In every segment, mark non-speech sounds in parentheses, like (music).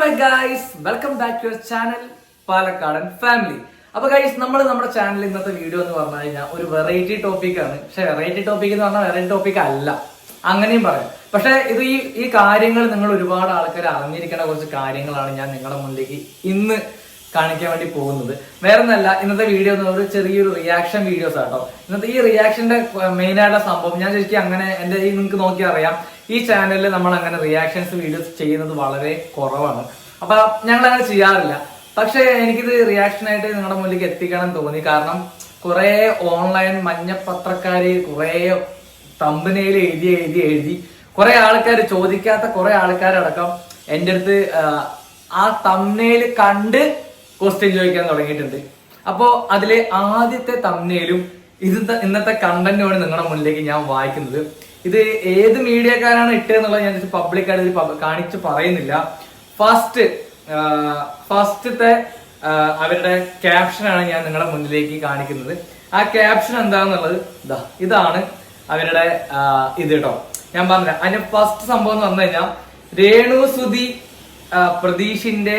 My guys welcome back to your channel Palakkadan family അപ്പൊ guys നമ്മൾ നമ്മുടെ channel ഇന്നത്തെ വീഡിയോ എന്ന് പറഞ്ഞു കഴിഞ്ഞാൽ ഒരു വെറൈറ്റി ടോപ്പിക് ആണ്. പക്ഷെ വെറൈറ്റി ടോപ്പിക് എന്ന് പറഞ്ഞാൽ വെറൈറ്റി ടോപ്പിക് അല്ല. അങ്ങനെയും പറയാം. പക്ഷെ ഇത് ഈ ഈ കാര്യങ്ങൾ നിങ്ങൾ ഒരുപാട് ആൾക്കാർ അറിഞ്ഞിരിക്കേണ്ട കുറച്ച് കാര്യങ്ങളാണ് ഞാൻ നിങ്ങളുടെ മുന്നിലേക്ക് ഇന്ന് കാണിക്കാൻ വേണ്ടി പോകുന്നത്. വേറെ ഒന്നല്ല ഇന്നത്തെ വീഡിയോ എന്ന് പറയുന്നത് ചെറിയൊരു റിയാക്ഷൻ വീഡിയോസ് ആട്ടോ. ഇന്നത്തെ ഈ റിയാക്ഷന്റെ മെയിൻ ആയിട്ടുള്ള സംഭവം ഞാൻ ശരിക്കും അങ്ങനെ എന്റെ ഈ നിങ്ങൾക്ക് നോക്കി അറിയാം. ഈ ചാനലിൽ നമ്മൾ അങ്ങനെ റിയാക്ഷൻസ് വീഡിയോസ് ചെയ്യുന്നത് വളരെ കുറവാണ്. അപ്പൊ ഞങ്ങൾ അങ്ങനെ ചെയ്യാറില്ല. പക്ഷെ എനിക്കിത് റിയാക്ഷൻ ആയിട്ട് നിങ്ങളുടെ മുന്നിലേക്ക് എത്തിക്കണം തോന്നി. കാരണം കുറെ ഓൺലൈൻ മഞ്ഞപ്പത്രക്കാര് കുറെ തമ്പനയിൽ എഴുതി എഴുതി എഴുതി. കുറെ ആൾക്കാർ ചോദിക്കാത്ത കുറെ ആൾക്കാരടക്കം എന്റെ അടുത്ത് ആ, തമ്മയിൽ കണ്ട് ക്വസ്റ്റ്യൻ ചോദിക്കാൻ തുടങ്ങിയിട്ടുണ്ട്. അപ്പോ അതിലെ ആദ്യത്തെ തമ്മിലും ഇത് ഇന്നത്തെ കണ്ടന്റുമാണ് നിങ്ങളുടെ മുന്നിലേക്ക് ഞാൻ വായിക്കുന്നത്. ഇത് ഏത് മീഡിയക്കാരാണ് ഇട്ടതെന്നുള്ളത് ഞാൻ പബ്ലിക്കായിട്ട് ഇതിൽ കാണിച്ച് പറയുന്നില്ല. ഫസ്റ്റ് ഫസ്റ്റത്തെ അവരുടെ ക്യാപ്ഷനാണ് ഞാൻ നിങ്ങളുടെ മുന്നിലേക്ക് കാണിക്കുന്നത്. ആ ക്യാപ്ഷൻ എന്താണെന്നുള്ളത് ഇതാ ഇതാണ് അവരുടെ ഇത് കേട്ടോ ഞാൻ പറഞ്ഞ അതിന്റെ ഫസ്റ്റ് സംഭവം എന്ന് പറഞ്ഞു കഴിഞ്ഞാൽ രേണു സുതി പ്രതീഷിന്റെ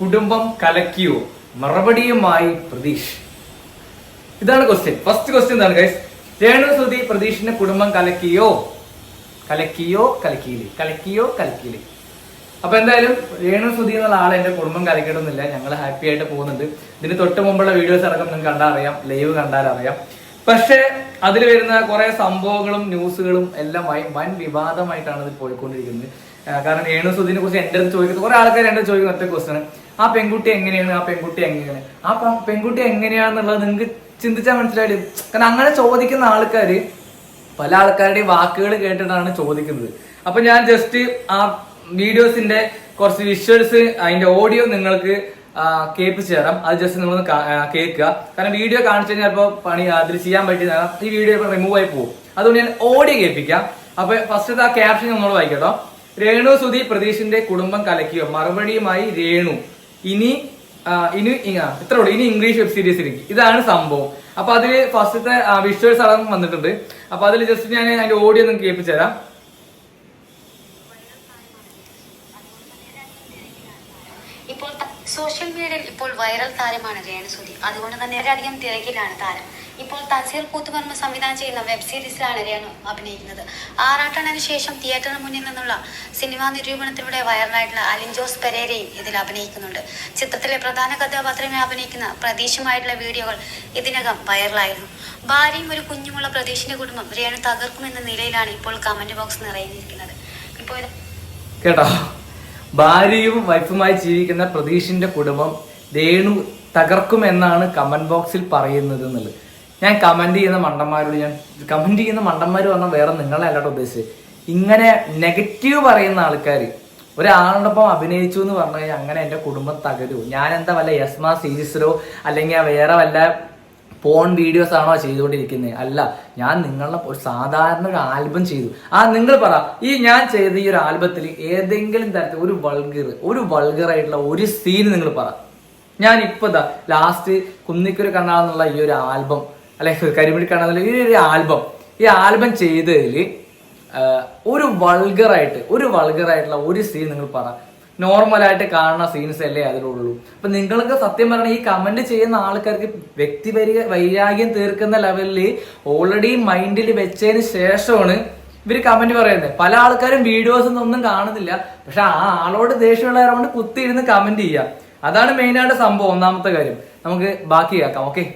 കുടുംബം കലക്കിയോ? മറുപടിയുമായി പ്രതീഷ്. ഇതാണ് ക്വസ്റ്റ്യൻ ഫസ്റ്റ് ക്വസ്റ്റ്യൻ എന്താണ് ഗൈസ് രേണു സുധി പ്രതീഷിന്റെ കുടുംബം കലക്കിയോ? കലക്കിയോ കലക്കിയില്ലേ? കലക്കിയോ കലക്കിയില്ലേ? അപ്പൊ എന്തായാലും രേണു സുധി എന്നുള്ള ആളെ എന്റെ കുടുംബം കലക്കിയിട്ടൊന്നുമില്ല. ഞങ്ങൾ ഹാപ്പി ആയിട്ട് പോകുന്നുണ്ട്. ഇതിന് തൊട്ട് മുമ്പുള്ള വീഡിയോസ് അടക്കം നിങ്ങൾക്ക് കണ്ടാൽ അറിയാം. ലൈവ് കണ്ടാൽ അറിയാം. പക്ഷേ അതിൽ വരുന്ന കുറെ സംഭവങ്ങളും ന്യൂസുകളും എല്ലാം വൻ വിവാദമായിട്ടാണ് ഇത് പോയിക്കൊണ്ടിരിക്കുന്നത്. കാരണം രേണു സുധിനെ കുറിച്ച് എന്റെ അടുത്ത് ചോദിക്കുന്നത് കുറെ ആൾക്കാർ എന്റെ ചോദിക്കുന്ന ഒറ്റ ക്വസ്റ്റൻ ആ പെൺകുട്ടി എങ്ങനെയാണ് ആ പെൺകുട്ടി എങ്ങനെയാണ്? ആ പെൺകുട്ടി എങ്ങനെയാണെന്നുള്ളത് നിങ്ങൾക്ക് ചിന്തിച്ചാൽ മനസ്സിലായിട്ട് കാരണം അങ്ങനെ ചോദിക്കുന്ന ആൾക്കാർ പല ആൾക്കാരുടെയും വാക്കുകൾ കേട്ടിട്ടാണ് ചോദിക്കുന്നത്. അപ്പൊ ഞാൻ ജസ്റ്റ് ആ വീഡിയോസിന്റെ കുറച്ച് വിഷ്വൽസ് അതിന്റെ ഓഡിയോ നിങ്ങൾക്ക് കേൾപ്പിച്ചു തരാം. അത് ജസ്റ്റ് നിങ്ങൾ കേൾക്കുക. കാരണം വീഡിയോ കാണിച്ചു കഴിഞ്ഞാൽ ഇപ്പോൾ പണി അതിൽ ചെയ്യാൻ പറ്റിയ ഈ വീഡിയോ ഇപ്പോൾ റിമൂവ് ആയി പോകും അതുകൊണ്ട് ഞാൻ ഓഡിയോ കേൾപ്പിക്കാം. അപ്പൊ ഫസ്റ്റ് ആ ക്യാപ്ഷൻ നമ്മൾ വായിക്കട്ടോ. രേണു സുധി പ്രതീഷിന്റെ കുടുംബം കലക്കിയോ? മറുപടിയുമായി രേണു. ഇനി ഇനി ഇത്ര ഉള്ളൂ. ഇനി ഇംഗ്ലീഷ് വെബ് സീരീസ് ഇരിക്കും. ഇതാണ് സംഭവം. അപ്പൊ അതിൽ ഫസ്റ്റത്തെ വിഷ്വൽസ് അടക്കം വന്നിട്ടുണ്ട്. അപ്പൊ അതിൽ ജസ്റ്റ് ഞാൻ അതിന്റെ ഓഡിയോ നിങ്ങൾക്ക് കേൾപ്പിച്ചു തരാം ഇപ്പോൾ ത- സോഷ്യൽ മീഡിയയിൽ ഇപ്പോൾ വൈറൽ താരമാണ് രേണുസുതി. അതുകൊണ്ട് തന്നെ ഏറെയധികം തിരക്കിലാണ് താരം. ഇപ്പോൾ തസീർ കൂത്തുപറമ്പ് സംവിധാനം ചെയ്യുന്ന വെബ് സീരീസിലാണ് രേണു അഭിനയിക്കുന്നത്. ആറാട്ടണന് ശേഷം തിയേറ്ററിന് മുന്നിൽ നിന്നുള്ള സിനിമാ നിരൂപണത്തിലൂടെ വൈറലായിട്ടുള്ള അലിൻ ജോസ് പെരേരയും ഇതിൽ അഭിനയിക്കുന്നുണ്ട്. ചിത്രത്തിലെ പ്രധാന കഥാപാത്രമായി അഭിനയിക്കുന്ന പ്രതീക്ഷമായിട്ടുള്ള വീഡിയോകൾ ഇതിനകം വൈറലായിരുന്നു. ഭാര്യയും ഒരു കുഞ്ഞുമുള്ള പ്രതീഷിന്റെ കുടുംബം രേണു തകർക്കുമെന്ന നിലയിലാണ് ഇപ്പോൾ കമന്റ് ബോക്സ് നിറയുന്നിരിക്കുന്നത് ഇപ്പോൾ കേട്ടോ. ഭാര്യയും വൈഫുമായി ജീവിക്കുന്ന പ്രതീഷിന്റെ കുടുംബം രേണു തകർക്കുമെന്നാണ് കമന്റ് ബോക്സിൽ പറയുന്നത് എന്നുള്ളത് ഞാൻ കമന്റ് ചെയ്യുന്ന മണ്ടന്മാരോട് ഞാൻ കമന്റ് ചെയ്യുന്ന മണ്ടന്മാർ പറഞ്ഞാൽ വേറെ നിങ്ങളെ അല്ലാട്ടോ ഉദ്ദേശിച്ചത് ഇങ്ങനെ നെഗറ്റീവ് പറയുന്ന ആൾക്കാർ ഒരാളുടെ ഒപ്പം അഭിനയിച്ചു എന്ന് പറഞ്ഞു കഴിഞ്ഞാൽ അങ്ങനെ എന്റെ കുടുംബം തകരൂ. ഞാൻ എന്താ വല്ല യസ്മ സീരീസിലോ അല്ലെങ്കിൽ വേറെ വല്ല പോൺ വീഡിയോസ് ആണോ ചെയ്തുകൊണ്ടിരിക്കുന്നത് അല്ല ഞാൻ നിങ്ങളുടെ ഒരു സാധാരണ ഒരു ആൽബം ചെയ്തു. ആ നിങ്ങൾ പറ ഈ ഞാൻ ചെയ്ത ഈ ഒരു ആൽബത്തിൽ ഏതെങ്കിലും തരത്തിൽ ഒരു വൾഗർ ഒരു വൾഗർ ആയിട്ടുള്ള ഒരു സീൻ നിങ്ങൾ പറ. ഞാൻ ഇപ്പൊ ഇതാ ലാസ്റ്റ് കുന്നിക്കൊരു കണ്ണാന്നുള്ള ഈ ഒരു ആൽബം അല്ലെ കരിമിടി കണ്ണാന്നുള്ള ഈ ഒരു ആൽബം ഈ ആൽബം ചെയ്തതിൽ ഒരു വൾഗറായിട്ട് ഒരു വൾഗറായിട്ടുള്ള ഒരു സീൻ നിങ്ങൾ പറ. നോർമലായിട്ട് കാണുന്ന സീൻസ് അല്ലേ അതിലുള്ളൂ. അപ്പൊ നിങ്ങൾക്ക് സത്യം പറഞ്ഞാൽ ഈ കമന്റ് ചെയ്യുന്ന ആൾക്കാർക്ക് വ്യക്തി വൈരാഗ്യം തീർക്കുന്ന ലെവലിൽ ഓൾറെഡി മൈൻഡിൽ വെച്ചതിന് ശേഷമാണ് ഇവർ കമന്റ് പറയുന്നത്. പല ആൾക്കാരും വീഡിയോസ് ഒന്നും കാണുന്നില്ല. പക്ഷെ ആ ആളോട് ദേഷ്യമുള്ളവരോട് കുത്തിയിരുന്ന് കമന്റ് ചെയ്യാം. അതാണ് മെയിനായിട്ട് സംഭവം. ഒന്നാമത്തെ കാര്യം. നമുക്ക് ബാക്കി കേൾക്കാം. ഓക്കെ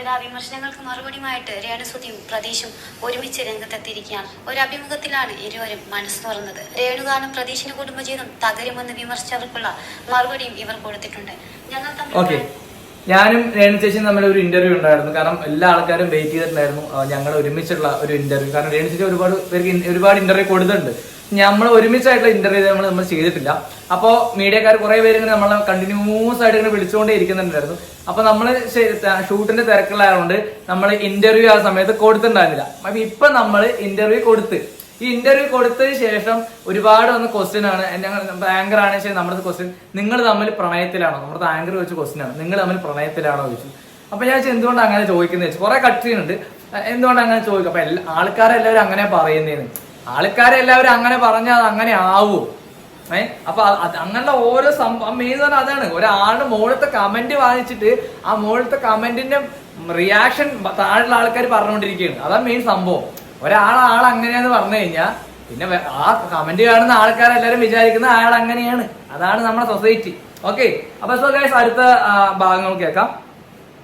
ഇതാ വിമർശനങ്ങൾക്ക് മറുപടിയുമായിട്ട് രേണുസുതിയും പ്രതീഷും ഒരുമിച്ച് രംഗത്തെത്തിയിരിക്കുകയാണ്. ഒരു അഭിമുഖത്തിലാണ് ഇരുവരും മനസ്സ് തുറന്നത്. രേണുകാലം പ്രതീഷിന്റെ കുടുംബജീവിതം തകരുമെന്ന് വിമർശിച്ചവർക്കുള്ള മറുപടിയും ഇവർ കൊടുത്തിട്ടുണ്ട്. ഞങ്ങൾ ഞാനും രേണു ചേച്ചിയും തമ്മിൽ ഒരു ഇന്റർവ്യൂ ഉണ്ടായിരുന്നു. കാരണം എല്ലാ ആൾക്കാരും വെയിറ്റ് ചെയ്തിട്ടുണ്ടായിരുന്നു. ഞങ്ങൾ ഒരുമിച്ചുള്ള ഒരു ഇന്റർവ്യൂ കാരണം രേണു ചേച്ചി ഒരുപാട് പേർക്ക് ഒരുപാട് ഇന്റർവ്യൂ കൊടുത്തിട്ടുണ്ട്. നമ്മൾ ഒരുമിച്ചായിട്ടുള്ള ഇന്റർവ്യൂ നമ്മൾ നമ്മൾ ചെയ്തിട്ടില്ല. അപ്പോൾ മീഡിയക്കാർ കുറെ പേര് ഇങ്ങനെ നമ്മളെ കണ്ടിന്യൂസ് ആയിട്ട് ഇങ്ങനെ വിളിച്ചുകൊണ്ടേ ഇരിക്കുന്നുണ്ടായിരുന്നു. അപ്പൊ നമ്മൾ ഷൂട്ടിന്റെ തിരക്കിലായതുകൊണ്ട് നമ്മൾ ഇന്റർവ്യൂ ആ സമയത്ത് കൊടുത്തിട്ടുണ്ടായിരുന്നില്ല. അപ്പൊ ഇപ്പൊ നമ്മൾ ഇന്റർവ്യൂ കൊടുത്ത് ഈ ഇന്റർവ്യൂ കൊടുത്തതിന് ശേഷം ഒരുപാട് വന്ന ക്വസ്റ്റ്യൻ ആണ്. ഞങ്ങൾ ആങ്കർ ആണ് ശരി നമ്മുടെ ക്വസ്റ്റ്യൻ നിങ്ങൾ തമ്മിൽ പ്രണയത്തിലാണോ? നമ്മുടെ ആങ്കർ വെച്ച് ക്വസ്റ്റ്യൻ ആണ്. നിങ്ങൾ തമ്മിൽ പ്രണയത്തിലാണോ ചോദിച്ചു. അപ്പൊ ഞാൻ എന്തുകൊണ്ടാണ് എന്തുകൊണ്ട് അങ്ങനെ ചോദിക്കുന്നത് വെച്ചു കുറെ കട്ട് ചെയ്യുന്നുണ്ട്. എന്തുകൊണ്ട് അങ്ങനെ ചോദിക്കും? അപ്പൊ എല്ലാ ആൾക്കാരെല്ലാവരും അങ്ങനെ പറയുന്നേന്ന്. ആൾക്കാരെല്ലാവരും അങ്ങനെ പറഞ്ഞാൽ അത് അങ്ങനെ ആവൂ. ഏ? അപ്പൊ അങ്ങനെയുള്ള ഓരോ സംഭവം മെയിൻ പറഞ്ഞാൽ അതാണ്. ഒരാളുടെ മുകളിലത്തെ കമന്റ് വായിച്ചിട്ട് ആ മുകളിലത്തെ കമന്റിന്റെ റിയാക്ഷൻ താഴെയുള്ള ആൾക്കാർ പറഞ്ഞുകൊണ്ടിരിക്കുകയാണ്. അതാണ് മെയിൻ സംഭവം. ഒരാൾ ആൾ അങ്ങനെയാന്ന് പറഞ്ഞു കഴിഞ്ഞാൽ പിന്നെ ആ കമന്റ് കാണുന്ന ആൾക്കാരെല്ലാരും വിചാരിക്കുന്ന അയാൾ അങ്ങനെയാണ്. അതാണ് നമ്മുടെ സൊസൈറ്റി ഓക്കെ അപ്പൊ സോ ഗൈസ് അടുത്ത ഭാഗങ്ങൾ കേൾക്കാം.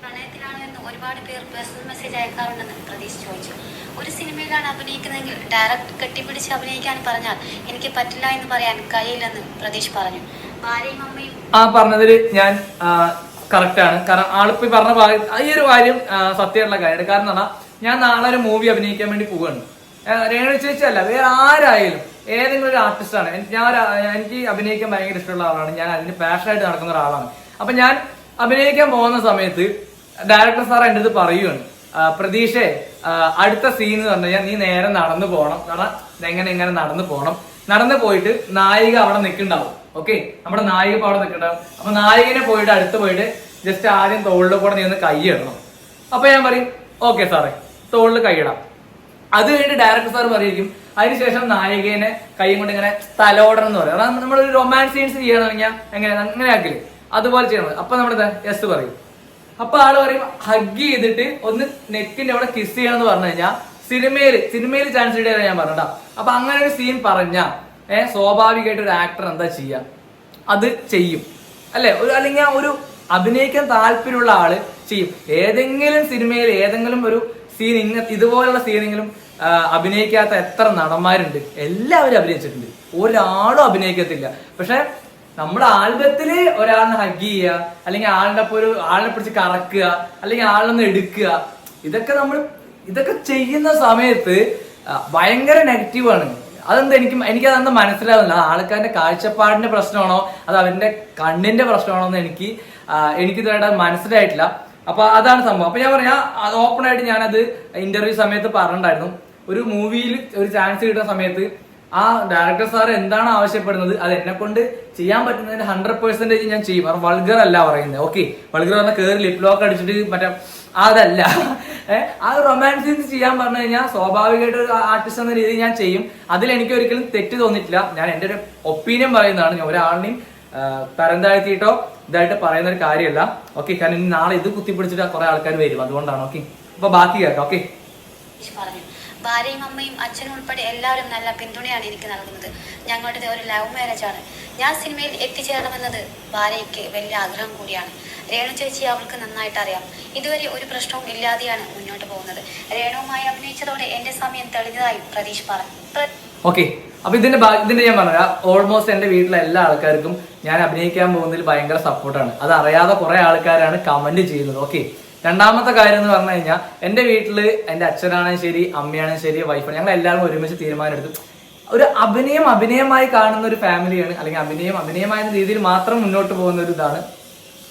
പ്രണയത്തിലാണെന്ന് ഒരുപാട് പേർ പേഴ്സണൽ മെസ്സേജ് അയക്കാറുണ്ടെന്ന് പ്രതീക്ഷ ചോദിച്ചു. ഒരു സിനിമയിലാണ് അഭിനയിക്കുന്നതെങ്കിൽ ഡയറക്റ്റ് കെട്ടിപ്പിടിച്ച് അഭിനയിക്കാൻ പറഞ്ഞാൽ എനിക്ക് പറ്റില്ല എന്ന് പറയാൻ കഴിയില്ലെന്ന് പ്രതീഷ് പറഞ്ഞു. ഭാര്യയും അമ്മയും ആ പറഞ്ഞതിൽ ഞാൻ കറക്റ്റ് ആണ്. കാരണം ആളിപ്പോ പറഞ്ഞ ഈ ഒരു കാര്യം സത്യമായിട്ടുള്ള കാര്യമാണ് കാരണം എന്താ ഞാൻ നാളെ ഒരു മൂവി അഭിനയിക്കാൻ വേണ്ടി പോവുകയാണ്. രേണു ചേച്ചി അല്ല വേറെ ആരായാലും ഏതെങ്കിലും ഒരു ആർട്ടിസ്റ്റ് ആണ്. ഞാൻ എനിക്ക് അഭിനയിക്കാൻ ഭയങ്കര ഇഷ്ടമുള്ള ആളാണ്. ഞാൻ അതിന് പാഷനായിട്ട് നടക്കുന്ന ഒരാളാണ്. അപ്പൊ ഞാൻ അഭിനയിക്കാൻ പോകുന്ന സമയത്ത് ഡയറക്ടർ സാർ എന്റെ അടുത്ത് പറയുകയാണ് പ്രതീക്ഷേ അടുത്ത സീൻ എന്ന് പറഞ്ഞു കഴിഞ്ഞാൽ നീ നേരെ നടന്നു പോകണം കാരണം എങ്ങനെ ഇങ്ങനെ നടന്നു പോകണം നടന്നു പോയിട്ട് നായിക അവിടെ നിൽക്കുന്നുണ്ടാവും. ഓക്കെ നമ്മുടെ നായിക ഇപ്പൊ അവിടെ നിൽക്കുന്നുണ്ടാവും. അപ്പൊ നായികനെ പോയിട്ട് അടുത്ത് പോയിട്ട് ജസ്റ്റ് ആദ്യം തോളിൽ കൂടെ നീ ഒന്ന് കൈ ഇടണം. അപ്പൊ ഞാൻ പറയും ഓക്കെ സാറേ തോളിൽ കൈയിടാം അത് കഴിഞ്ഞ് ഡയറക്ടർ സാർ പറയും അതിനുശേഷം നായികേനെ കൈ കൊണ്ട് ഇങ്ങനെ തലോടണം എന്ന് പറയും. അതാണ് ഒരു റൊമാൻസ് സീൻസ് ചെയ്യണമെങ്കിൽ എങ്ങനെ അങ്ങനെ ആക്കില്ലേ അതുപോലെ ചെയ്യണം. അപ്പൊ നമ്മുടെ യെസ് പറയും. അപ്പൊ ആൾ പറയും ഹഗ് ചെയ്തിട്ട് ഒന്ന് നെക്കിന്റെ അവിടെ കിസ് ചെയ്യണം എന്ന് പറഞ്ഞു കഴിഞ്ഞാൽ സിനിമയിൽ സിനിമയിൽ ചാൻസ് ഇടിയാണ് ഞാൻ പറഞ്ഞ അപ്പൊ അങ്ങനെ ഒരു സീൻ പറഞ്ഞ ഏഹ് സ്വാഭാവികമായിട്ട് ഒരു ആക്ടർ എന്താ ചെയ്യാ? അത് ചെയ്യും. അല്ലെ? ഒരു അല്ലെങ്കിൽ ആ ഒരു അഭിനയിക്കാൻ താല്പര്യമുള്ള ആൾ ചെയ്യും. ഏതെങ്കിലും സിനിമയിൽ ഏതെങ്കിലും ഒരു സീൻ ഇങ്ങ ഇതുപോലുള്ള സീനെങ്കിലും അഭിനയിക്കാത്ത എത്ര നടന്മാരുണ്ട്. എല്ലാവരും അഭിനയിച്ചിട്ടുണ്ട്. ഒരാളും അഭിനയിക്കത്തില്ല. പക്ഷെ നമ്മുടെ ആൽബത്തിൽ ഒരാളിനെ ഹഗ് ചെയ്യുക അല്ലെങ്കിൽ ആളിന്റെ ഒപ്പം ഒരു ആളിനെ പിടിച്ച് കറക്കുക അല്ലെങ്കിൽ ആളിനൊന്ന് എടുക്കുക. ഇതൊക്കെ നമ്മൾ ഇതൊക്കെ ചെയ്യുന്ന സമയത്ത് ഭയങ്കര നെഗറ്റീവാണ് അതെന്താ എനിക്ക് എനിക്ക് അതെന്താ മനസ്സിലാവുന്നില്ല. അത് ആൾക്കാരുടെ കാഴ്ചപ്പാടിന്റെ പ്രശ്നമാണോ? അത് അവന്റെ കണ്ണിന്റെ പ്രശ്നമാണോ എന്ന് എനിക്ക് എനിക്ക് ഇതുവരെ മനസ്സിലായിട്ടില്ല. അപ്പൊ അതാണ് സംഭവം. അപ്പൊ ഞാൻ പറയാ പറയാം ഓപ്പൺ ആയിട്ട് ഞാനത് ഇന്റർവ്യൂ സമയത്ത് പറഞ്ഞിട്ടുണ്ടായിരുന്നു. ഒരു മൂവിയിൽ ഒരു ചാൻസ് കിട്ടുന്ന സമയത്ത് ആ ഡയറക്ടർ സാർ എന്താണ് ആവശ്യപ്പെടുന്നത്? അത് എന്നെ കൊണ്ട് ചെയ്യാൻ പറ്റുന്നതിന് ഹൺഡ്രഡ് പെർസെന്റേജ് ഞാൻ ചെയ്യും. അവർ വൾഗർ അല്ല പറയുന്നത്. ഓക്കെ വൾഗർ പറഞ്ഞ കയറി ലിപ് ലോക്ക് അടിച്ചിട്ട് മറ്റേ അതല്ല. (laughs) ആ റൊമാൻസ് സീൻസ് ചെയ്യാൻ പറഞ്ഞു കഴിഞ്ഞാൽ സ്വാഭാവികമായിട്ട് ഒരു ആർട്ടിസ്റ്റ് എന്ന രീതിയിൽ ഞാൻ ചെയ്യും. അതിൽ എനിക്ക് ഒരിക്കലും തെറ്റ് തോന്നിയിട്ടില്ല. ഞാൻ എന്റെ ഒരു ഒപ്പീനിയൻ പറയുന്നതാണ്. ഞാൻ ഒരാളിനെയും തരം താഴ്ത്തിയിട്ടോ ഇതായിട്ട് പറയുന്ന ഒരു കാര്യമല്ല. ഓക്കെ കാരണം നാളെ ഇത് കുത്തിപ്പിടിച്ചിട്ട് കുറെ ആൾക്കാർ വരും. അതുകൊണ്ടാണ്. ഓക്കെ അപ്പൊ ബാക്കി കേട്ടോ ഓക്കെ ഭാര്യയും അമ്മയും അച്ഛനും ഉൾപ്പെടെ എല്ലാവരും നല്ല പിന്തുണയാണ് എനിക്ക് നൽകുന്നത്. ഞങ്ങളുടേത് ഒരു ലവ് മാരേജ് ആണ്. ഞാൻ സിനിമയിൽ എത്തിച്ചേരണമെന്നത് ഭാര്യയ്ക്ക് വലിയ ആഗ്രഹം കൂടിയാണ്. രേണു ചേച്ചി അവൾക്ക് നന്നായിട്ട് അറിയാം. ഇതുവരെ ഒരു പ്രശ്നവും ഇല്ലാതെയാണ് മുന്നോട്ട് പോകുന്നത്. രേണുവുമായി അഭിനയിച്ചതോടെ എന്റെ സമയം തെളിഞ്ഞതായി പ്രതീഷ് പറഞ്ഞു ഓക്കെ അപ്പൊ ഇതിന്റെ ഇതിന്റെ ഞാൻ പറഞ്ഞ ഓൾമോസ്റ്റ് എന്റെ വീട്ടിലെ എല്ലാ ആൾക്കാർക്കും ഞാൻ അഭിനയിക്കാൻ പോകുന്നതിൽ ഭയങ്കര സപ്പോർട്ടാണ് അത് അറിയാതെ കുറെ ആൾക്കാരാണ് കമന്റ് ചെയ്യുന്നത്. ഓക്കെ രണ്ടാമത്തെ കാര്യം എന്ന് പറഞ്ഞു കഴിഞ്ഞാൽ എന്റെ വീട്ടിൽ എന്റെ അച്ഛനാണെങ്കിൽ ശരി അമ്മയാണെങ്കിൽ ശരി വൈഫാണ് ഞങ്ങൾ എല്ലാവരും ഒരുമിച്ച് തീരുമാനമെടുത്തു ഒരു അഭിനയം അഭിനയമായി കാണുന്ന ഒരു ഫാമിലിയാണ് അല്ലെങ്കിൽ അഭിനയം അഭിനയമായ രീതിയിൽ മാത്രം മുന്നോട്ട് പോകുന്ന ഒരു ഇതാണ്.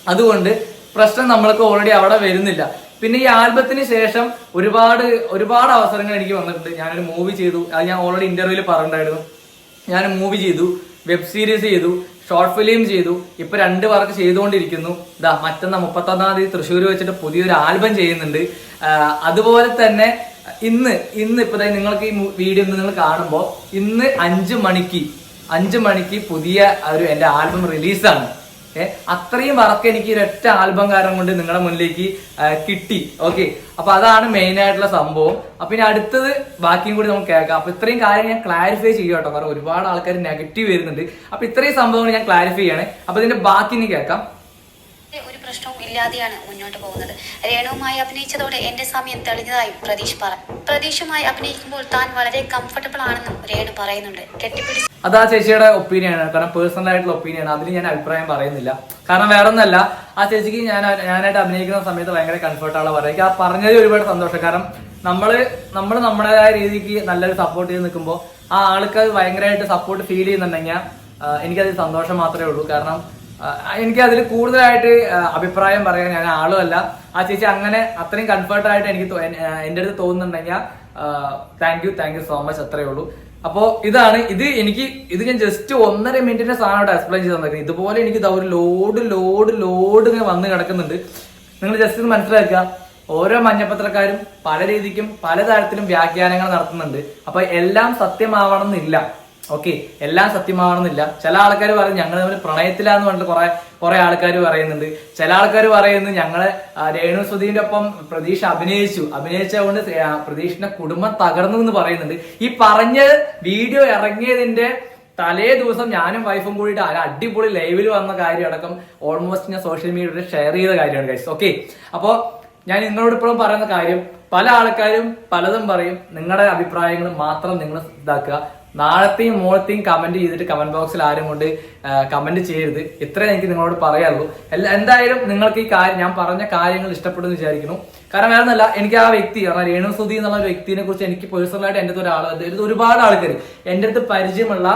അതുകൊണ്ട് പ്രശ്നം നമ്മൾക്ക് ഓൾറെഡി അവിടെ വരുന്നില്ല. പിന്നെ ഈ ആൽബത്തിന് ശേഷം ഒരുപാട് ഒരുപാട് അവസരങ്ങൾ എനിക്ക് വന്നിട്ടുണ്ട്. ഞാനൊരു മൂവി ചെയ്തു. അത് ഞാൻ ഓൾറെഡി ഇന്റർവ്യൂവിൽ പറഞ്ഞിട്ടുണ്ടായിരുന്നു. ഞാൻ മൂവി ചെയ്തു വെബ് സീരീസ് ചെയ്തു. ഷോർട്ട് ഫിലിം ചെയ്തു. ഇപ്പൊ രണ്ട് വർക്ക് ചെയ്തുകൊണ്ടിരിക്കുന്നു. ഇതാ മറ്റന്നാ മുപ്പത്തൊന്നാം തീയതി തൃശ്ശൂർ വെച്ചിട്ട് പുതിയൊരു ആൽബം ചെയ്യുന്നുണ്ട്. അതുപോലെ തന്നെ ഇന്ന് ഇന്ന് ഇപ്പൊ നിങ്ങൾക്ക് ഈ വീഡിയോ നിങ്ങൾ കാണുമ്പോൾ ഇന്ന് അഞ്ചു മണിക്ക് അഞ്ചു മണിക്ക് പുതിയ ഒരു എന്റെ ആൽബം റിലീസാണ്. ഏ അത്രയും വർക്ക് എനിക്ക് ഒരൊറ്റ ആൽബം കാരണം കൊണ്ട് നിങ്ങളുടെ മുന്നിലേക്ക് കിട്ടി. ഓക്കെ. അപ്പൊ അതാണ് മെയിൻ ആയിട്ടുള്ള സംഭവം. അപ്പൊ ഇനി അടുത്തത് ബാക്കിയും കൂടി നമുക്ക് കേൾക്കാം. അപ്പൊ ഇത്രയും കാര്യം ഞാൻ ക്ലാരിഫൈ ചെയ്യും കേട്ടോ. കാരണം ഒരുപാട് ആൾക്കാർ നെഗറ്റീവ് വരുന്നുണ്ട്. അപ്പൊ ഇത്രയും സംഭവങ്ങൾ ഞാൻ ക്ലാരിഫൈ ചെയ്യാണ്. അപ്പൊ ഇതിന്റെ ബാക്കി ഇനി കേൾക്കാം. ഒരു പ്രശ്നവും ഇല്ലാതെയാണ് മുന്നോട്ട് പോകുന്നത്. രേണുവുമായി അഭിനയിച്ചതോടെ എന്റെ സമയം തെളിഞ്ഞതായി പ്രതീഷ് പറ പ്രതീഷുമായി അഭിനയിക്കുമ്പോൾ താൻ വളരെ കംഫർട്ടബിൾ ആണെന്നും രേണു പറയുന്നുണ്ട്. കെട്ടിപ്പിടിച്ച് അത് ആ ചേച്ചിയുടെ ഒപ്പീനിയൻ ആണ്. കാരണം പേഴ്സണൽ ആയിട്ടുള്ള ഒപ്പീനിയൻ ആണ്. അതിൽ ഞാൻ അഭിപ്രായം പറയുന്നില്ല. കാരണം വേറെ ഒന്നല്ല ആ ചേച്ചിക്ക് ഞാൻ ഞാനായിട്ട് അഭിനയിക്കുന്ന സമയത്ത് ഭയങ്കര കംഫർട്ടാണ് പറയുക. ആ പറഞ്ഞത് ഒരുപാട് സന്തോഷം. കാരണം നമ്മൾ നമ്മൾ നമ്മുടേതായ രീതിക്ക് നല്ലൊരു സപ്പോർട്ട് ചെയ്ത് നിൽക്കുമ്പോൾ ആ ആൾക്ക് ഭയങ്കരമായിട്ട് സപ്പോർട്ട് ഫീൽ ചെയ്യുന്നുണ്ടെങ്കിൽ എനിക്കതിൽ സന്തോഷം മാത്രമേ ഉള്ളൂ. കാരണം എനിക്ക് അതിൽ കൂടുതലായിട്ട് അഭിപ്രായം പറയാൻ ഞാൻ ആളും അല്ല ആ ചേച്ചി അങ്ങനെ അത്രയും കംഫർട്ടായിട്ട് എനിക്ക് എന്റെ അടുത്ത് തോന്നുന്നുണ്ടെങ്കിൽ thank you thank you so much അത്രയേ ഉള്ളൂ. അപ്പോ ഇതാണ് ഇത് എനിക്ക് ഇത് ഞാൻ ജസ്റ്റ് ഒന്നര മിനിറ്റിന്റെ സാധനം എക്സ്പ്ലെയിൻ ചെയ്ത് തന്നിരിക്കുന്നത് ഇതുപോലെ എനിക്ക് ഇതാ ഒരു ലോഡ് ലോഡ് ലോഡ് ഇങ്ങനെ വന്ന് കിടക്കുന്നുണ്ട്. നിങ്ങൾ ജസ്റ്റ് ഇത് മനസ്സിലാക്കുക. ഓരോ മഞ്ഞപ്പത്രക്കാരും പല രീതിക്കും പല തരത്തിലും വ്യാഖ്യാനങ്ങൾ നടത്തുന്നുണ്ട്. അപ്പൊ എല്ലാം സത്യമാവണം എന്നില്ല ഓക്കെ എല്ലാം സത്യമാണെന്നില്ല. ചില ആൾക്കാർ പറയും ഞങ്ങൾ തമ്മിൽ പ്രണയത്തിലാന്ന് പറഞ്ഞിട്ട് കുറെ കുറെ ആൾക്കാർ പറയുന്നുണ്ട്. ചില ആൾക്കാർ പറയുന്നു ഞങ്ങൾ രേണു സുധീന്റെ ഒപ്പം പ്രതീക്ഷ അഭിനയിച്ചു. അഭിനയിച്ചതുകൊണ്ട് പ്രതീക്ഷിന്റെ കുടുംബം തകർന്നു എന്ന് പറയുന്നുണ്ട്. ഈ പറഞ്ഞ വീഡിയോ ഇറങ്ങിയതിന്റെ തലേ ദിവസം ഞാനും വൈഫും കൂടിയിട്ട് ആ അടിപൊളി ലൈവിൽ വന്ന കാര്യം അടക്കം ഓൾമോസ്റ്റ് ഞാൻ സോഷ്യൽ മീഡിയയിൽ ഷെയർ ചെയ്ത കാര്യമാണ് കഴിച്ചത് ഓക്കെ അപ്പോ ഞാൻ നിങ്ങളോട് ഇപ്പോഴും പറയുന്ന കാര്യം പല ആൾക്കാരും പലതും പറയും. നിങ്ങളുടെ അഭിപ്രായങ്ങൾ മാത്രം നിങ്ങൾ ഇതാക്കുക. നാളത്തെയും മോളത്തെയും കമന്റ് ചെയ്തിട്ട് കമന്റ് ബോക്സിൽ ആരും കൊണ്ട് കമന്റ് ചെയ്യരുത്. ഇത്രേ എനിക്ക് നിങ്ങളോട് പറയാറുള്ളൂ എല്ലാ എന്തായാലും നിങ്ങൾക്ക് ഈ കാര്യം ഞാൻ പറഞ്ഞ കാര്യങ്ങൾ ഇഷ്ടപ്പെടുന്നു വിചാരിക്കുന്നു. കാരണം വേറെ ഒന്നല്ല എനിക്ക് ആ വ്യക്തി കാരണം രേണു സുധി എന്നുള്ള വ്യക്തിനെ കുറിച്ച് എനിക്ക് പേഴ്സണലായിട്ട് എന്റെ അടുത്ത് ഒരാൾ ഒരുപാട് ആൾക്കാർ എന്റെ അടുത്ത് പരിചയമുള്ള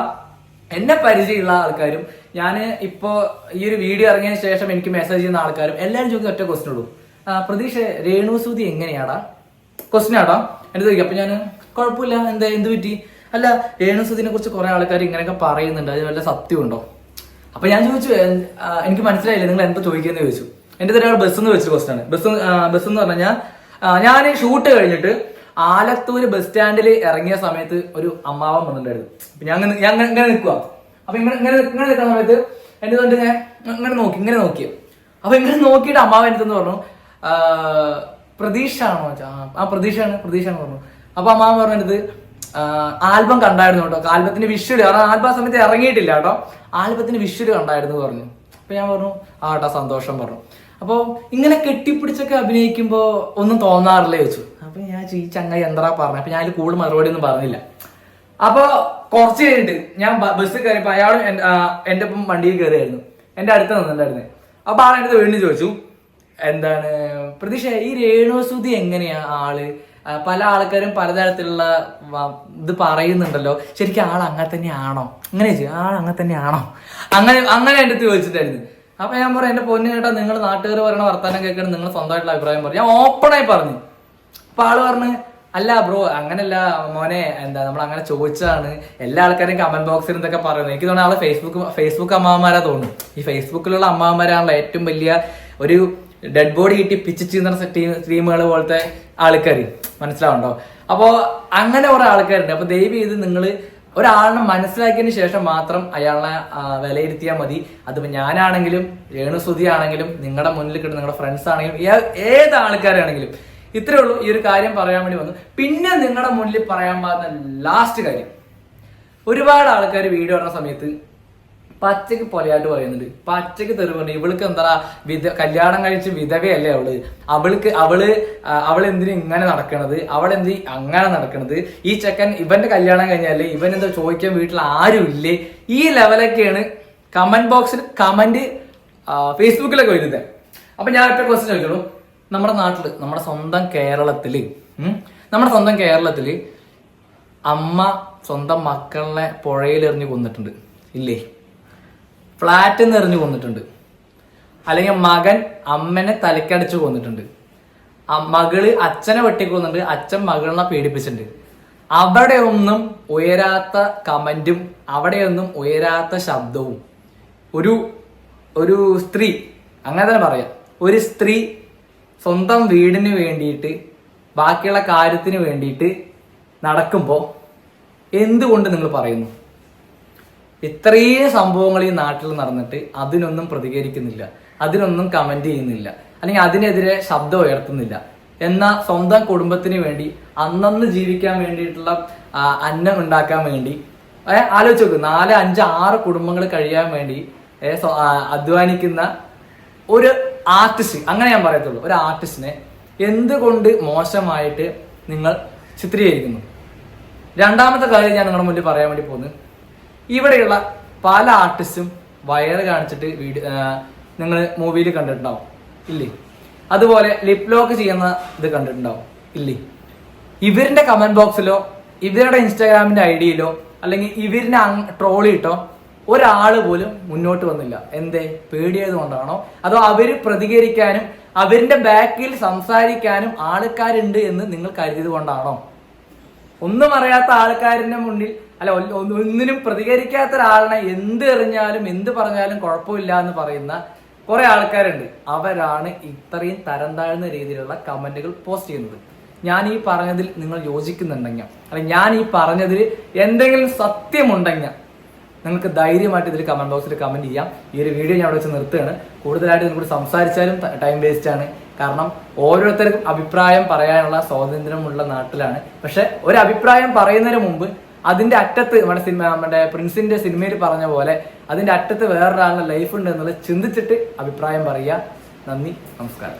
എന്നെ പരിചയമുള്ള ആൾക്കാരും ഞാൻ ഇപ്പോ ഈ ഒരു വീഡിയോ ഇറങ്ങിയതിന് ശേഷം എനിക്ക് മെസ്സേജ് ചെയ്യുന്ന ആൾക്കാരും എല്ലാവരും ചോദിക്കുന്ന ഒറ്റ ക്വസ്റ്റൻ ഉള്ളൂ. പ്രതീക്ഷ രേണു സുധി എങ്ങനെയാടാ? ക്വസ്റ്റ്യൻ ആടാ? എന്റെ ചോദിക്കും അപ്പൊ ഞാൻ കുഴപ്പമില്ല എന്താ എന്ത് പറ്റി? അല്ല രേണു സുധിനെ കുറിച്ച് കുറെ ആൾക്കാർ ഇങ്ങനെയൊക്കെ പറയുന്നുണ്ട്. അതിന് വല്ല സത്യമുണ്ടോ? അപ്പൊ ഞാൻ ചോദിച്ചു എനിക്ക് മനസ്സിലായില്ല നിങ്ങൾ എന്താ ചോദിക്കുന്നത് ചോദിച്ചു. എന്റെ ഒരാൾ ബസ് എന്ന് വെച്ച ക്വസ്റ്റൻ ആണ്. ബസ് ബസ് എന്ന് പറഞ്ഞാൽ ഞാൻ ഷൂട്ട് കഴിഞ്ഞിട്ട് ആലത്തൂര് ബസ് സ്റ്റാൻഡിൽ ഇറങ്ങിയ സമയത്ത് ഒരു അമ്മാവൻ വന്നിട്ടുണ്ടായിരുന്നു. ഞാൻ ഞാൻ ഇങ്ങനെ- നിൽക്കുക അപ്പൊ ഇങ്ങനെ ഇങ്ങനെ ഇങ്ങനെ നിൽക്കുന്ന സമയത്ത് എന്റെ തൊണ്ട് ഞാൻ ഇങ്ങനെ നോക്കി ഇങ്ങനെ നോക്കി. അപ്പൊ ഇങ്ങനെ നോക്കിയിട്ട് അമ്മാവൻ എന്തെന്ന് പറഞ്ഞു പ്രതീക്ഷ ആണോ ആ പ്രതീക്ഷയാണ് പ്രതീക്ഷയാണ് പറഞ്ഞു. അപ്പൊ അമ്മാവൻ പറഞ്ഞത് ആൽബം കണ്ടായിരുന്നു കേട്ടോ. ആൽബത്തിന്റെ വിഷ്വൽ കാരണം ആൽബം ആ സമയത്ത് ഇറങ്ങിയിട്ടില്ല കേട്ടോ. ആൽബത്തിന്റെ വിഷ്വൽ കണ്ടായിരുന്നു പറഞ്ഞു. അപ്പൊ ഞാൻ പറഞ്ഞു ആ കേട്ടോ സന്തോഷം പറഞ്ഞു. അപ്പൊ ഇങ്ങനെ കെട്ടിപ്പിടിച്ചൊക്കെ അഭിനയിക്കുമ്പോ ഒന്നും തോന്നാറില്ല ചോദിച്ചു. അപ്പൊ ഞാൻ ഈ ചങ്ങായി എന്താ പറഞ്ഞു? അപ്പൊ ഞാൻ അതിൽ കൂടുതൽ മറുപടി ഒന്നും പറഞ്ഞില്ല. അപ്പൊ കുറച്ച് കഴിഞ്ഞിട്ട് ഞാൻ ബസ് കയറിയപ്പോ അയാളും എന്റെ ഒപ്പം വണ്ടിയിൽ കയറിയായിരുന്നു. എന്റെ അടുത്ത് നിന്നിട്ടുണ്ടായിരുന്നു. അപ്പൊ ആൾ എന്റെ വീണ്ടും ചോദിച്ചു എന്താണ് പ്രതീക്ഷ ഈ രേണുസുതി എങ്ങനെയാ ആൾ? പല ആൾക്കാരും പലതരത്തിലുള്ള ഇത് പറയുന്നുണ്ടല്ലോ. ശരിക്കും ആൾ അങ്ങനെ തന്നെയാണോ? അങ്ങനെ ചോദിച്ചു ആൾ അങ്ങനെ തന്നെയാണോ? അങ്ങനെ അങ്ങനെ എന്റെ അടുത്ത് ചോദിച്ചിട്ടായിരുന്നു. അപ്പൊ ഞാൻ പറയാം എന്റെ പൊന്നു കേട്ടാ നിങ്ങൾ നാട്ടുകാർ പറയുന്ന വർത്താനം കേൾക്കണം നിങ്ങൾ സ്വന്തമായിട്ടുള്ള അഭിപ്രായം പറഞ്ഞു ഞാൻ ഓപ്പണായി പറഞ്ഞു. അപ്പൊ ആൾ പറഞ്ഞു അല്ല ബ്രോ അങ്ങനല്ല മോനെ എന്താ നമ്മൾ അങ്ങനെ ചോദിച്ചതാണ്. എല്ലാ ആൾക്കാരും കമന്റ് ബോക്സിൽ എന്തൊക്കെ പറയുന്നത്. എനിക്ക് തോന്നുന്നു ആൾ ഫേസ്ബുക്ക് ഫേസ്ബുക്ക് അമ്മാവന്മാരാ തോന്നുന്നു. ഈ ഫേസ്ബുക്കിലുള്ള അമ്മാവന്മാരാണല്ലോ ഏറ്റവും വലിയ ഒരു ഡെഡ് ബോഡി കിട്ടി പിച്ച് ചെയ്യുന്ന ടീമുകൾ പോലത്തെ ആൾക്കാർ മനസ്സിലാവുണ്ടോ? അപ്പോൾ അങ്ങനെ കുറെ ആൾക്കാരുണ്ട്. അപ്പൊ ദയവ് ചെയ്ത് നിങ്ങൾ ഒരാളിനെ മനസ്സിലാക്കിയതിന് ശേഷം മാത്രം അയാളെ വിലയിരുത്തിയാൽ മതി. അതിപ്പോ ഞാനാണെങ്കിലും രേണുസുതി ആണെങ്കിലും നിങ്ങളുടെ മുന്നിൽ കിട്ടുന്ന നിങ്ങളുടെ ഫ്രണ്ട്സ് ആണെങ്കിലും ഏത് ആൾക്കാരാണെങ്കിലും. ഇത്രേ ഉള്ളൂ. ഈ ഒരു കാര്യം പറയാൻ വേണ്ടി വന്നു. പിന്നെ നിങ്ങളുടെ മുന്നിൽ പറയാൻ പാടുന്ന ലാസ്റ്റ് കാര്യം. ഒരുപാട് ആൾക്കാർ വീഡിയോ ഇടുന്ന സമയത്ത് പച്ചക്ക് പൊലയായിട്ട് പറയുന്നുണ്ട്. പച്ചക്ക് തെറി പറഞ്ഞു ഇവൾക്ക് എന്താ വിധ കല്യാണം കഴിച്ച് വിധവയല്ലേ അവൾ? അവൾക്ക് അവൾ അവൾ എന്തിനു ഇങ്ങനെ നടക്കണത്? അവൾ എന്തി അങ്ങനെ നടക്കണത്? ഈ ചെക്കൻ ഇവന്റെ കല്യാണം കഴിഞ്ഞാൽ ഇവൻ എന്താ ചോദിക്കാൻ വീട്ടിൽ ആരും ഇല്ലേ ഈ ലെവലൊക്കെയാണ് കമന്റ് ബോക്സിൽ കമന്റ് ഫേസ്ബുക്കിലൊക്കെ വരുന്നത്. അപ്പൊ ഞാൻ ഒറ്റ ക്വസ്റ്റ്യൻ ചോദിച്ചോളൂ. നമ്മുടെ നാട്ടിൽ നമ്മുടെ സ്വന്തം കേരളത്തിൽ നമ്മുടെ സ്വന്തം കേരളത്തിൽ അമ്മ സ്വന്തം മക്കളെ പുഴയിലെറിഞ്ഞ് കൊന്നിട്ടുണ്ട്. ഇല്ലേ? ഫ്ലാറ്റിൽ നിറഞ്ഞു കൊന്നിട്ടുണ്ട്. അല്ലെങ്കിൽ മകൻ അമ്മനെ തലക്കടിച്ചു കൊന്നിട്ടുണ്ട്. മകൾ അച്ഛനെ വെട്ടിക്കൊന്നിട്ടുണ്ട്. അച്ഛൻ മകളിനെ പീഡിപ്പിച്ചിട്ടുണ്ട്. അവിടെ ഒന്നും ഉയരാത്ത കമന്റും അവിടെയൊന്നും ഉയരാത്ത ശബ്ദവും. ഒരു ഒരു സ്ത്രീ അങ്ങനെ തന്നെ പറയാം. ഒരു സ്ത്രീ സ്വന്തം വീടിന് വേണ്ടിയിട്ട് ബാക്കിയുള്ള കാര്യത്തിന് വേണ്ടിയിട്ട് നടക്കുമ്പോൾ എന്തുകൊണ്ട് നിങ്ങൾ പറയുന്നു? ഇത്രയും സംഭവങ്ങൾ ഈ നാട്ടിൽ നടന്നിട്ട് അതിനൊന്നും പ്രതികരിക്കുന്നില്ല. അതിനൊന്നും കമന്റ് ചെയ്യുന്നില്ല. അല്ലെങ്കിൽ അതിനെതിരെ ശബ്ദം ഉയർത്തുന്നില്ല. എന്ന സ്വന്തം കുടുംബത്തിന് വേണ്ടി അന്നന്ന് ജീവിക്കാൻ വേണ്ടിയിട്ടുള്ള അന്നം ഉണ്ടാക്കാൻ വേണ്ടി ആലോചിച്ച് നോക്ക്. നാല് അഞ്ച് ആറ് കുടുംബങ്ങൾ കഴിയാൻ വേണ്ടി അധ്വാനിക്കുന്ന ഒരു ആർട്ടിസ്റ്റ് അങ്ങനെ ഞാൻ പറയത്തുള്ളൂ. ഒരു ആർട്ടിസ്റ്റിനെ എന്തുകൊണ്ട് മോശമായിട്ട് നിങ്ങൾ ചിത്രീകരിക്കുന്നു? രണ്ടാമത്തെ കാര്യം ഞാൻ നിങ്ങളുടെ മുന്നിൽ പറയാൻ വേണ്ടി പോകുന്നത് ഇവിടെയുള്ള പല ആർട്ടിസ്റ്റും വയറ് കാണിച്ചിട്ട് വീഡിയോ നിങ്ങൾ മൂവിയിൽ കണ്ടിട്ടുണ്ടാവും. ഇല്ലേ? അതുപോലെ ലിപ് ലോക്ക് ചെയ്യുന്ന ഇത് കണ്ടിട്ടുണ്ടാവും. ഇല്ലേ? ഇവരിന്റെ കമന്റ് ബോക്സിലോ ഇവരുടെ ഇൻസ്റ്റാഗ്രാമിന്റെ ഐഡിയിലോ ഡിയിലോ അല്ലെങ്കിൽ ഇവരിനെ ട്രോളിട്ടോ ഒരാൾ പോലും മുന്നോട്ട് വന്നില്ല. എന്തേ? പേടിയത് കൊണ്ടാണോ? അതോ അവർ പ്രതികരിക്കാനും അവരിന്റെ ബാക്കിൽ സംസാരിക്കാനും ആൾക്കാരുണ്ട് എന്ന് നിങ്ങൾ കരുതിയത് കൊണ്ടാണോ? ഒന്നും അറിയാത്ത ആൾക്കാരിന്റെ മുന്നിൽ അല്ല ഒന്നിനും പ്രതികരിക്കാത്ത ഒരാളിനെ എന്ത് എറിഞ്ഞാലും എന്ത് പറഞ്ഞാലും കുഴപ്പമില്ല എന്ന് പറയുന്ന കുറെ ആൾക്കാരുണ്ട്. അവരാണ് ഇത്രയും തരം താഴ്ന്ന രീതിയിലുള്ള കമന്റുകൾ പോസ്റ്റ് ചെയ്യുന്നത്. ഞാൻ ഈ പറഞ്ഞതിൽ നിങ്ങൾ യോജിക്കുന്നുണ്ടെങ്കിൽ അല്ലെങ്കിൽ ഞാൻ ഈ പറഞ്ഞതിൽ എന്തെങ്കിലും സത്യമുണ്ടെങ്കിൽ നിങ്ങൾക്ക് ധൈര്യമായിട്ട് ഇതിൽ കമന്റ് ബോക്സിൽ കമന്റ് ചെയ്യാം. ഈ ഒരു വീഡിയോ ഞാൻ അവിടെ വെച്ച് നിർത്തുകയാണ്. കൂടുതലായിട്ട് നിങ്ങൾക്ക് സംസാരിച്ചാലും ടൈം വേസ്റ്റ് ആണ്. കാരണം ഓരോരുത്തർക്കും അഭിപ്രായം പറയാനുള്ള സ്വാതന്ത്ര്യമുള്ള നാട്ടിലാണ്. പക്ഷെ ഒരു അഭിപ്രായം പറയുന്നതിന് മുമ്പ് അതിന്റെ അറ്റത്ത് നമ്മുടെ സിനിമ നമ്മുടെ പ്രിൻസിന്റെ സിനിമയിൽ പറഞ്ഞ പോലെ അതിന്റെ അറ്റത്ത് വേറൊരാളുടെ ലൈഫ് ഉണ്ട് എന്നുള്ളത് ചിന്തിച്ചിട്ട് അഭിപ്രായം പറയുക. നന്ദി നമസ്കാരം.